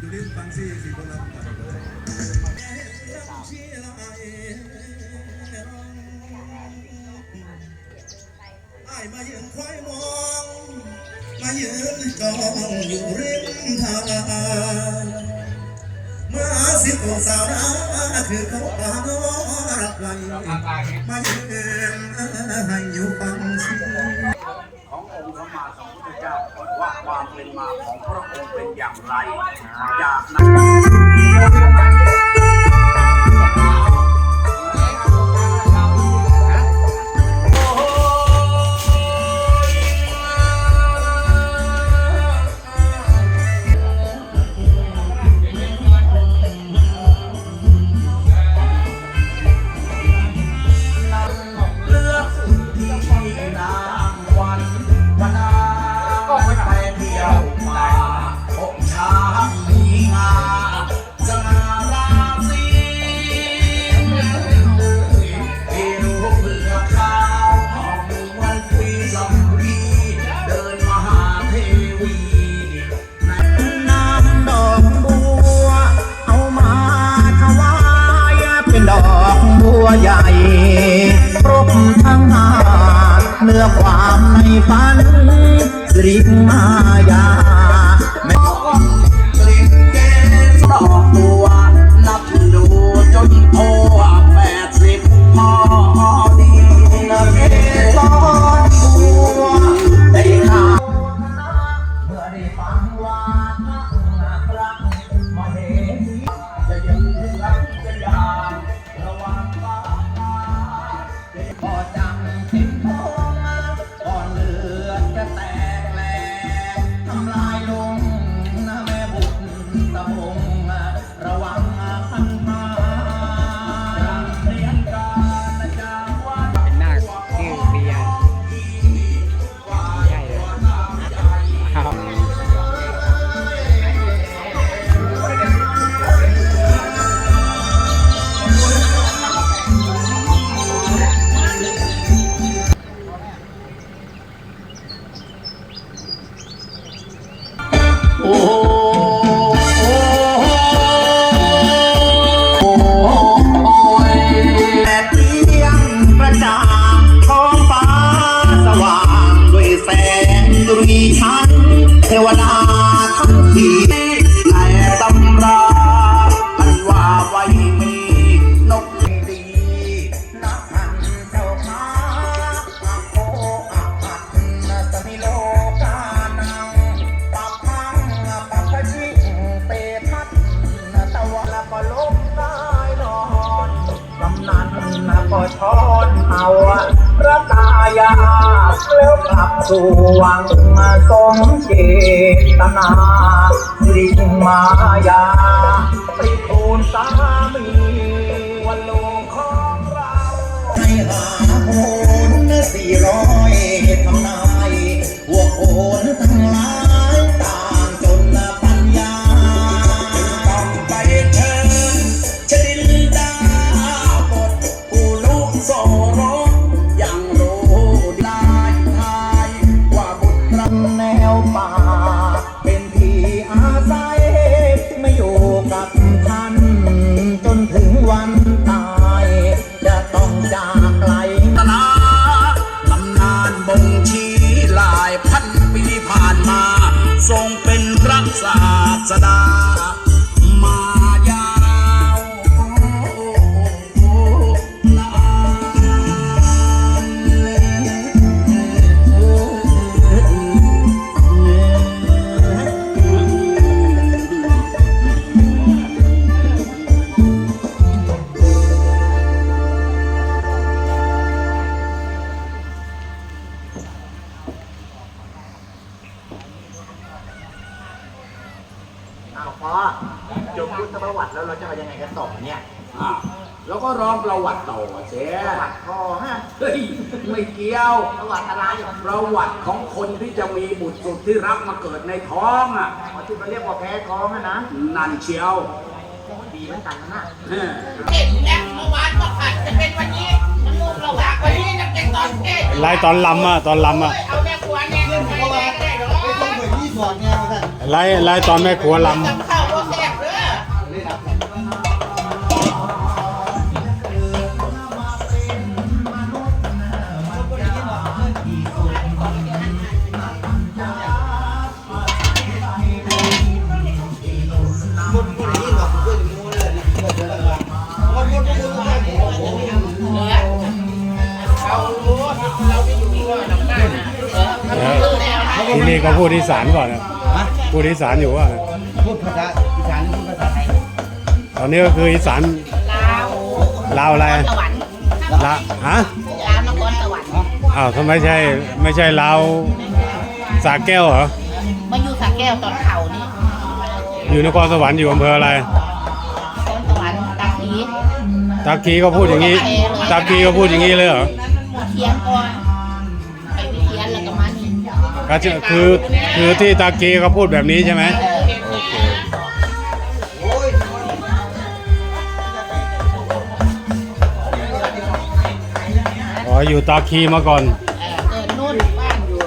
ดูดิฟังซี่สีคนละไอ้มายืนคอยมอง มายืนจ้องอยู่ริมทางมาสิบโองสาวนาคือเขาปาน้อรักไว้มายืนให้อยู่ฟังเเป็นมาของพระองค์เป็นอย่างไรจากนั้น ใหญ่ครบทั้งหาเนื้อความในฝันสิริมายา พระตายาแล้วกลับสู่วังสมเจตนาสิริมายาไปทูลสามี ประวัติแล้วเราจะเอายังไงกันต่อเนี่ยอะแล้วก็ร้องประวัติต่อเสียประวัติพ่อฮะเฮ้ยไม่เกี่ยว ประวัติอะไรประวัติของคนที่จะมีบุตรสุดที่รักมาเกิดในท้องอะ อ๋อที่เขาเรียกว่าแพ้ท้องอะนะนั่นเชียวดีเหมือนกันนะเออเก่งแรกเมื่อวานก็ผัดจะเป็นวันนี้น้ำมูกเราหวากวันนี้จะเป็นตอนเทศไล่ตอนลำอะตอนลำอะเอาแม่ครัวแน่เลยไปแน่ก็ได้หรอไล่ไล่ตอนแม่ครัวลจำเข้า ทนี่ก็พูดอีสานก่อนนะฮะพูดอีสานอยู่ว่า พูดภาษาอีสานหรือพูดภาษาไทยตอนนี้ก็คืออีสานลาวลาวอะไรสวรรค์ละฮะลาวนครสวรรค์อ้าวทำไมใช่ไม่ใช่ลาวสาแก้วเหรอมาอยู่สระแก้วตอนเขานี่อยู่นครสวรรค์อยู่อำเภออะไรนครสวรรค์ตากีตากีก็พูดอย่างนี้ตากีก็พูดอย่างนี้เลยเหรอ เทียนก่อน ก็จะคือคือที่ตากีก็พูดแบบนี้ใช่ไหมเอออ๋ออยู่ตากีมาก่อนเออเกิดนู่นบ้านอยู่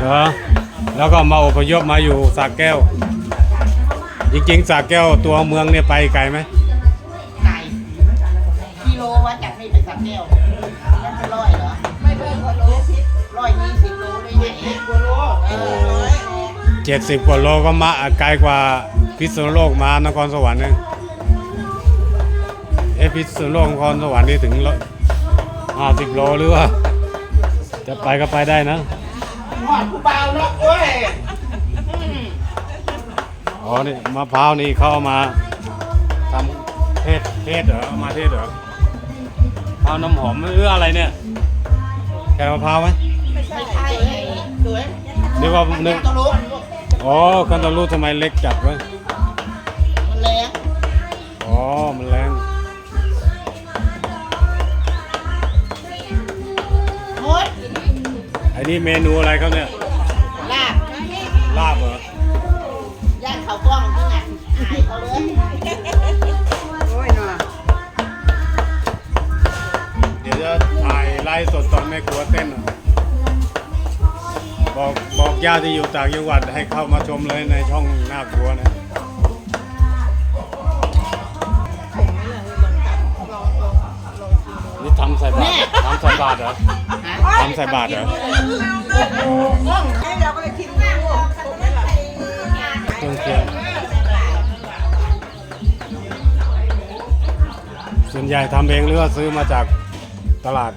เหรอแล้วก็มาอพยพมาอยู่สากแก้ว จริงๆสากแก้วตัวเมืองเนี่ยไปไกลไหมไก่กิโลว่าจากนี่ไปสระแก้วนั่นจะร้อยเหรอไม่เพิ่มกว่าโล ร้อยยี่สิบโลเลยไงกว่าโลเออเจ็ดสิบกว่าโลก็มาไกลกว่าพิษณุโลกมานครสวรรค์เองเอะพิษณุโลกนครสวรรค์นี่ถึงห้าสิบโลหรือว่า จะไปก็ไปได้นะหอดผู้เบาเนาะเว้ยอืมอ๋อนี่มะพร้าวนี่เขาเอามาทำเทศเทศเหรอเอามาเทศเหรอมะพร้าวน้ำหอมหรืออะไรเนี่ยแกมะพร้าวไหม นึกว่านึกตะลุกอ๋อคันตาลูทำไมเล็กจัดวะมันแรงอ๋อ มันแรงหมดไอ้นี่เมนูอะไรครับเนี่ย ลาบ ลาบเหรอย่างเขากล้องที่ไงหายเขาเลยเดี๋ยวจะถ่ายไลฟ์สดตอนแม่ครัวเต้นอะบอกบอก ญาติที่อยู่ต่างจังหวัดให้เข้ามาชมเลยในช่องหน้าครัวนะนี่ทำใส่บาตรทำใส่บาตรเหรอทำใส่บาตรเหรอกล้องเครื่องเคียงส่วนใหญ่ทำเองหรือว่าซื้อมาจากตลาด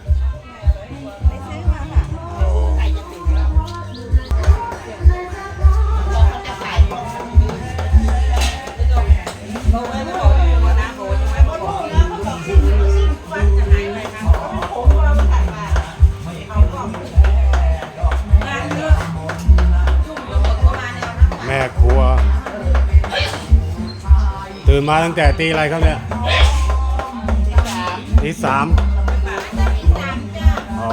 ตื่นมาตั้งแต่ตีอะไรครับเนี่ยตีสามอ๋อ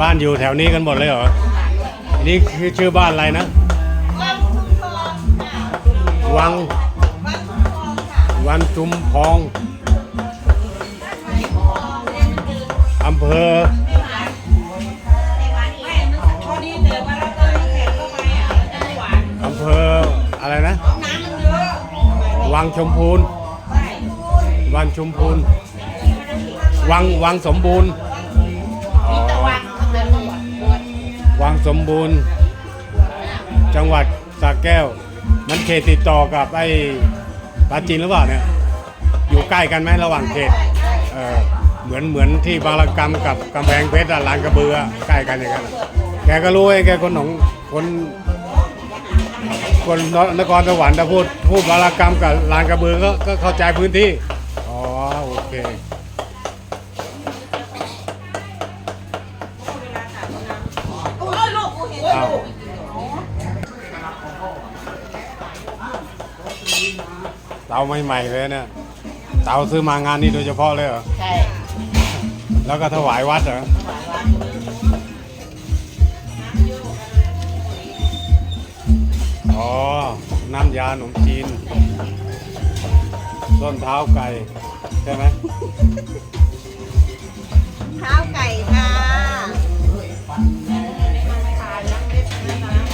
บ้านอยู่แถวนี้กันหมดเลยเหรอ นี่คือชื่อบ้านอะไรนะ วัง วันจุมพองอำเภออำเภออะไรนะ วังชมพูน วังชมพูน วังวังสมบูรณ์อ๋อตะวันทั้งนั้นเลยวังสมบูรณ์ จังหวัดสระแก้ว มันเขตติดต่อกับไอ้ปราจีนหรือเปล่าเนี่ยอยู่ใกล้กันไหมระหว่างเขตเออเหมือนเหมือนที่บางระกรรมกับกำแพงเพชรอะลานกระเบือใกล้กันอย่างนั้นอะแกก็รู้ไอ้แกคนของคน คนนครสวรรค์ถ้าพูดพูดบางระกรรมกับลานกระเบือก็ก็เข้าใจพื้นที่ อ๋อ โอเคอ้าว เตาใหม่ๆเลยเนี่ย เตาซื้อมางานนี้โดยเฉพาะเลยเหรอ ใช่แล้วก็ถวายวัดเหรอ อ๋อ น้ำยาขนมจีนส้นเท้าไก่ ใช่ไหมเท้าไก่ค่ะสวัสดี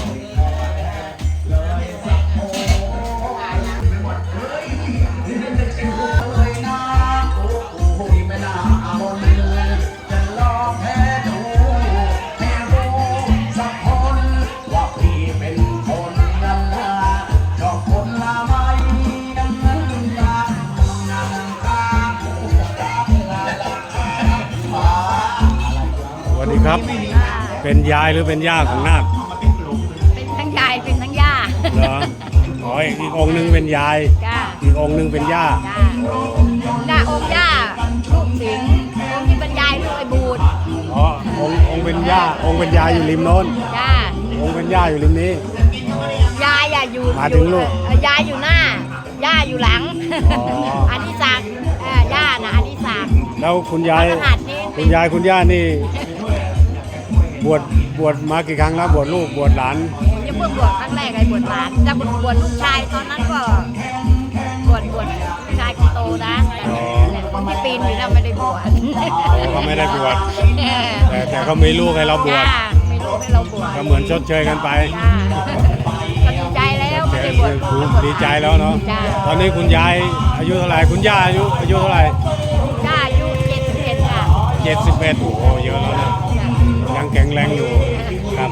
ครับ เป็นยายหรือเป็นย่าของนาคเหรออ๋ออีกองค์หนึงเป็นยาย จ้าอีกองค์หนึงเป็นย่า จ้าหน้าองค์ย่าลูกสิงห์องค์ที่บรรยายลูกไอ้บูดอ๋อ องค์องค์เป็นย่า องค์เป็นยายอยู่ริมโน้น จ้าองค์เป็นย่าอยู่ริมนี้ ยายอะอยู่มาถึงลูกเอ่อยายอยู่หน้า ย่าอยู่หลังอ๋ออั นนี้ศักดิ์เอ่อย่านะอันนี้ศักดิ์ แล้วคุณยายขนาดนี้คุณยายคุณย่านี่ บวชบวชมากี่ครั้งแล้วบวชลูกบวชหลานยังเพิ่งบวชครั้งแรกไอ้บวชหลานจะบวชบวชลูกชายตอนนั้นก็บวชบวชลูกชายคนโตนะแต่คนที่ปีนอยู่นั่นไม่ได้บวชเขาไม่ได้บวชแต่แต่เขามีลูกให้เราบวจ้าชไม่รู้ให้เราบวชก็เหมือนชดเชยกันไปจ้าก็ดีใจแล้วไม่ได้บวชคือดีใจแล้วเนาะจ้าตอนนี้คุณยายอายุเท่าไหร่คุณย่าอายุอายุเท่าไหร่จ้าอายุเจ็ดสิบเอ็ดค่ะเจ็ดสิบเอ็ดโอ้โหเยอะแล้วนะยัง แข็งแรงอยู่ครับ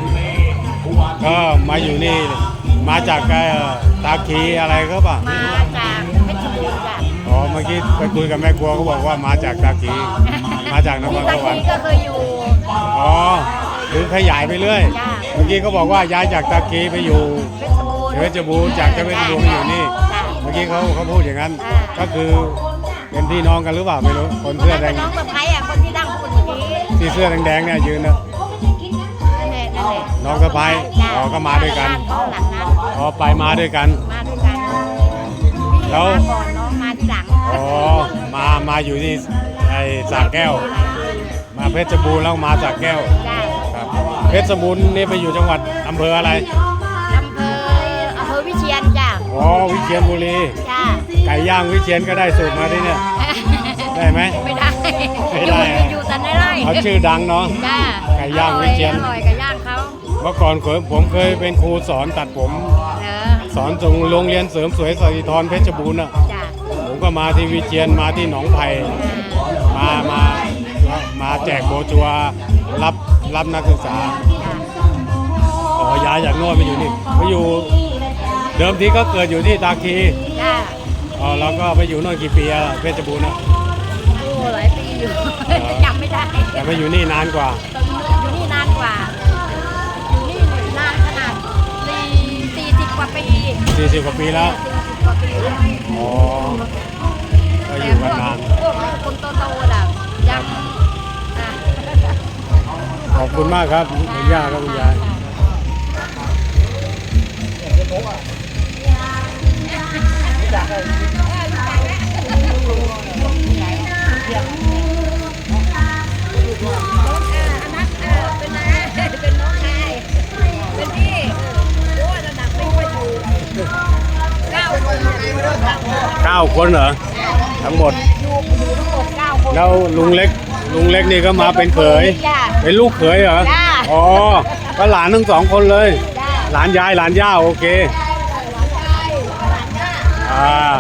ก็มาอยู่นี่มาจากไอ้เอ่อตาคีอะไรก็ป่ะมาจากเพชรบูรณ์จ้ะอ๋อเมื่อกี้ไปคุยกับแม่ครัวเขาบอกว่ามาจากตาคีมาจากนครที่สตะวรรกี้ค์ก็เคยอยู่อ๋อคือขยายไปเรื่อยจ้าเมื่อกี้เขาบอกว่าย้ายจากตาคีไปอยู่เพชรบูรณ์เพชรบูรณ์จากเพชรบูรณ์มาอยู่นี่ จ้ะเมื่อกี้เขาเขาพูดอย่างนั้นอ่าก็คือเป็นพี่น้องกันหรือเปล่าไม่รู้คนคนเสื้อนั้นแดเป็งนน้องสะพ้ายอะคนที่นั่งพูดเมื่อกี้ที่เสื้อแดงๆเนี่ยยืนนะนั่นแหละ นั่นแหละน้องสะพ้ายจ้ะอ๋อก็มาด้วยกันเขาหลังนั้นอ๋อไปมาด้วยกัน มาด้วยกันพี่แล้ว มาก่อนน้องมาทีหลังอ๋อมามาอยู่ที่ไอ้สระแก้ว มาเพชรบูรณ์แล้วมาสระแก้วจ้าครับเพชรบูรณ์นี่ไปอยู่จังหวัดอำเภออะไรอำเภออำเภอวิเชียนจ้าอ๋อวิเชียรบุรี จ้าไก่ย่างวิเชียรก็ได้สูตรมาที่เนี่ยได้ไหม ไม่ได้ไม่อได้ยู่อยู่แต่ในไร่เขาชื่อดังเนาะ จ้าไก่ย่างอร่อวิเชียร อร่อยไก่ย่าง เขาเมื่อก่อนเคยผมเคยเป็นครูสอนตัดผม เนอะสอนตรงโรงเรียนเสริมสวยสริธรเพชรบูรณ์อะจ้าผมก็มาที่วิเชียนมาที่หนองไผ่มามามาแจกโบรชัวร์รับรับนักศึกษาจ้าอ๋อย้ายจากโน่นมาอยู่นี่มาอยู่เดิมทีก็เกิดอยู่ที่ตาคีจ้าอ๋อแล้วก็ไปอยู่โน่นกี่ปีอะเพชรบูรณ์อะโอ้หลายปีอยู่ จำไม่ได้แต่มาอยู่นี่นานกว่าอ สี่สิบกว่าปีสี่สิบ40กว่าปีแล้วกว่าปีอ๋อ ก็อแต่ยู่พกัวนกนาน พวกคนโตๆน่ะยังอะขอบคุณมากครับคุณย่าครับคุณยายอัน เก้าคนเหรอทั้งหมดอยู่ทั้งหมดเก้าคนแล้วลุงเล็ก ลุงเล็กนี่ก็มาเป็นเขยจ้าเป็นลูกเขยเหรอจ้าอ๋อก็หลานทั้งสองคนเลยจ้าหลานยายหลานย่าโอเคอ่า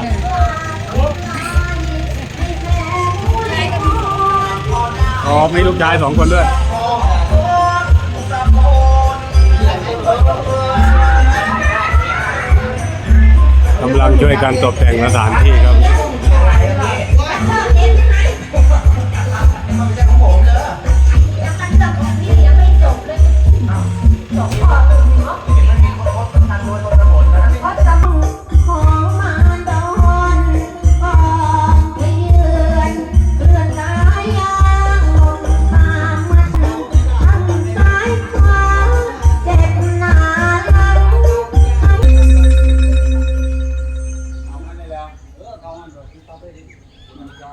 อ๋อมีลูกชายสองคนด้วย กำลังช่วยกันตกแต่งสถานที่ครับ